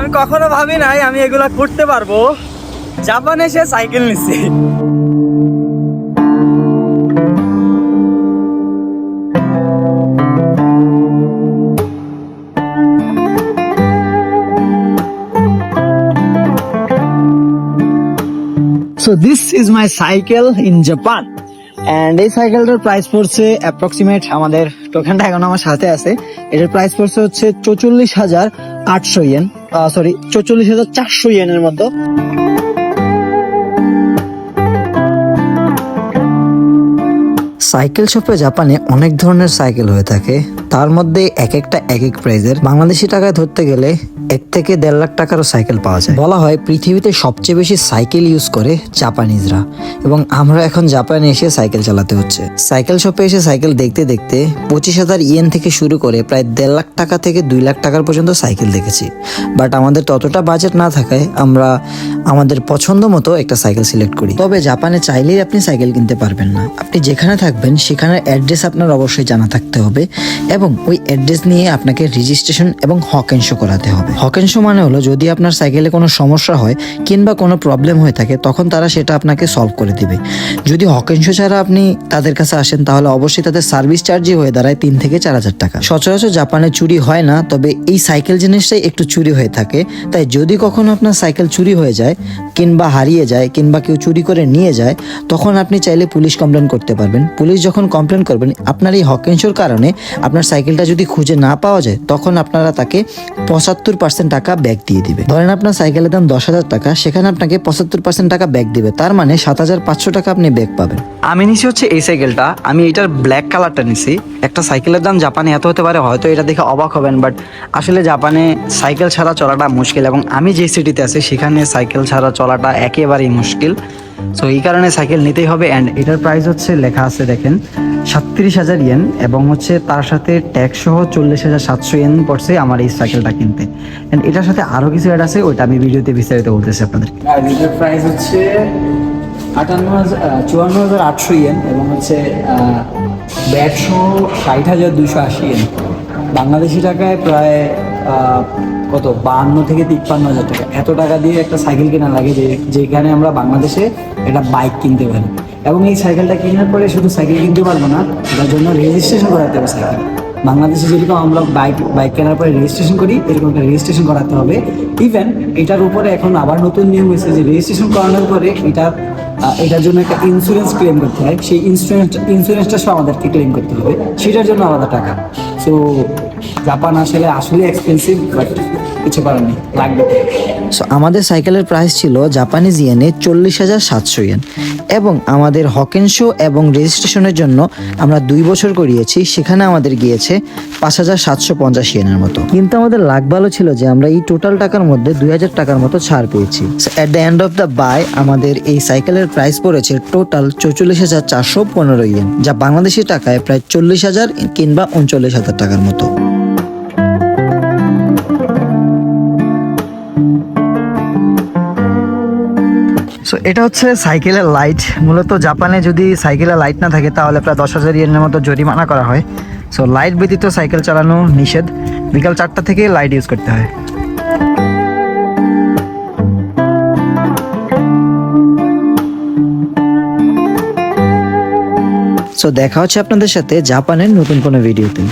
আমি কখনো ভাবি নাই আমি এগুলা করতে পারব। জাপানে এসে সাইকেল নিচ্ছি so this is my cycle in Japan and এই সাইকেলটার প্রাইস পড়ছে অ্যাপ্রক্সিমেট আমাদের টোকেনটা এখন আমার সাথে আছে। এটার প্রাইস পড়ছে হচ্ছে চৌচল্লিশ হাজার আটশো ইয়েন সরি চৌচল্লিশ হাজার চারশো ইয়েনের মতো। সাইকেল শপে জাপানে অনেক ধরনের সাইকেল হয়ে থাকে। তার মধ্যে এক একটা এক এক প্রাইজের। বাংলাদেশি টাকায় ধরতে গেলে এক থেকে দেড় লাখ টাকারও সাইকেল পাওয়া যায়। বলা হয় পৃথিবীতে সবচেয়ে বেশি সাইকেল ইউজ করে জাপানিজরা। এবং আমরা এখন জাপানে এসে সাইকেল চালাতে হচ্ছে। সাইকেল শপে এসে সাইকেল দেখতে দেখতে পঁচিশ হাজার ইয়েন থেকে শুরু করে প্রায় দেড় লাখ টাকা থেকে দুই লাখ টাকার পর্যন্ত সাইকেল দেখেছি। বাট আমাদের ততটা বাজেট না থাকায় আমরা আমাদের পছন্দ মতো একটা সাইকেল সিলেক্ট করি। তবে জাপানে চাইলেই আপনি সাইকেল কিনতে পারবেন না। আপনি যেখানে থাকবেন, সেখানের অ্যাড্রেস আপনার অবশ্যই জানা থাকতে হবে এবং ওই অ্যাড্রেস নিয়ে আপনাকে রেজিস্ট্রেশন এবং হকেনশো করাতে হবে। হকেনশো মানে হলো যদি আপনার সাইকেলে কোনো সমস্যা হয় কিংবা কোনো প্রবলেম হয়ে থাকে, তখন তারা সেটা আপনাকে সলভ করে দিবে। যদি হকেনশো ছাড়া আপনি তাদের কাছে আসেন, তাহলে অবশ্যই তাদের সার্ভিস চার্জই হয়ে দাঁড়ায় তিন থেকে চার হাজার টাকা। সচরাচর জাপানে চুরি হয় না, তবে এই সাইকেল জিনিসটাই একটু চুরি হয়ে থাকে। তাই যদি কখনো আপনার সাইকেল চুরি হয়ে যায় কিংবা হারিয়ে যায় কিংবা কেউ চুরি করে নিয়ে যায়, তখন আপনি চাইলে পুলিশ কমপ্লেন করতে পারবেন। পুলিশ যখন কমপ্লেন করবেন, আপনার এই হকেন্সর কারণে আপনার সাইকেলটা যদি খুঁজে না পাওয়া যায়, তখন আপনারা তাকে পঁচাত্তর পার্সেন্ট টাকা ব্যাক দিয়ে দিবে। ধরেন আপনার সাইকেলের দাম দশ হাজার টাকা, সেখানে আপনাকে পঁচাত্তর পার্সেন্ট টাকা ব্যাক দিবে। তার মানে সাত হাজার পাঁচশো টাকা আপনি ব্যাক পাবেন। আমি নিছি হচ্ছে এই সাইকেলটা আমি এটার ব্ল্যাক কালারটা নিছি। একটা সাইকেলের দাম জাপানে এত হতে পারে, হয়তো এটা দেখে অবাক হবেন বাট আসলে জাপানে সাইকেল ছাড়া চলাটা মুশকিল এবং আমি যে সিটিতে আছি, সেখানে সাইকেল ছাড়া চলাটা একেবারেই মুশকিল। সো এই কারণে সাইকেল নিতেই হবে অ্যান্ড এটার প্রাইস হচ্ছে, লেখা আছে দেখেন, সাতত্রিশ হাজার ইয়েন এবং হচ্ছে তার সাথে ট্যাক্স সহ চল্লিশ হাজার সাতশো ইয়েন পড়ছে আমার এই সাইকেলটা কিনতে। অ্যান্ড এটার সাথে আরও কিছু অ্যাড আছে, ওইটা আমি ভিডিওতে বিস্তারিত বলতেছি আপনাদের এটার প্রাইস হচ্ছে আটান্ন হাজার, চুয়ান্ন হাজার আটশো ইয়েন এবং হচ্ছে ব্যাটশো ষাট হাজার দুশো আশি ইয়েন বাংলাদেশি টাকায় প্রায় কত? বাহান্ন থেকে তিপ্পান্ন হাজার টাকা। এত টাকা দিয়ে একটা সাইকেল কেনা লাগে যে যেখানে আমরা বাংলাদেশে একটা বাইক কিনতে পারি। এবং এই সাইকেলটা কেনার পরে শুধু সাইকেল কিনতে পারব না, তার জন্য রেজিস্ট্রেশন করাতে হবে সাইকেল। বাংলাদেশে যেরকম আমরা বাইক বাইক কেনার পরে রেজিস্ট্রেশন করি, এরকম একটা রেজিস্ট্রেশন করাতে হবে। ইভেন এটার উপরে এখন আবার নতুন নিয়ম হয়েছে যে রেজিস্ট্রেশন করানোর পরে এটা এটার জন্য একটা ইন্স্যুরেন্স ক্লেম করতে হয়। সেই ইন্স্যুরেন্স ইন্স্যুরেন্সটা সব আমাদেরকে ক্লেম করতে হবে। সেটার জন্য আলাদা টাকা। সো জাপান আসলে আসলে এক্সপেন্সিভ বাট কিছু করার নেই, লাগবে। সো আমাদের সাইকেলের প্রাইস ছিল জাপানিজ ইয়েনে চল্লিশ হাজার সাতশো ইয়েন এবং আমাদের হকেন শো এবং রেজিস্ট্রেশনের জন্য আমরা দুই বছর করিয়েছি, সেখানে আমাদের গিয়েছে পাঁচ হাজার সাতশো পঞ্চাশ ইয়েনের মতো। কিন্তু আমাদের লাখ ভালো ছিল যে আমরা এই টোটাল টাকার মধ্যে দুই হাজার টাকার মতো ছাড় পেয়েছি। At the end of the by আমাদের এই সাইকেলের প্রাইস পড়েছে টোটাল চৌচল্লিশ হাজার চারশো পনেরো ইয়েন যা বাংলাদেশি টাকায় প্রায় চল্লিশ হাজার কিংবা উনচল্লিশ হাজার টাকার মতো। এটা হচ্ছে সাইকেলের লাইট মূলত জাপানে যদি সাইকেলের লাইট না থাকে, তাহলে প্রায় দশ হাজার ইয়েনের মতো জরিমানা করা হয়। সো লাইট ব্যতীত সাইকেল চালানো নিষেধ। বিকাল চারটা থেকে লাইট ইউজ করতে হয়। সো দেখা হচ্ছে আপনাদের সাথে জাপানের নতুন কোনো ভিডিওতে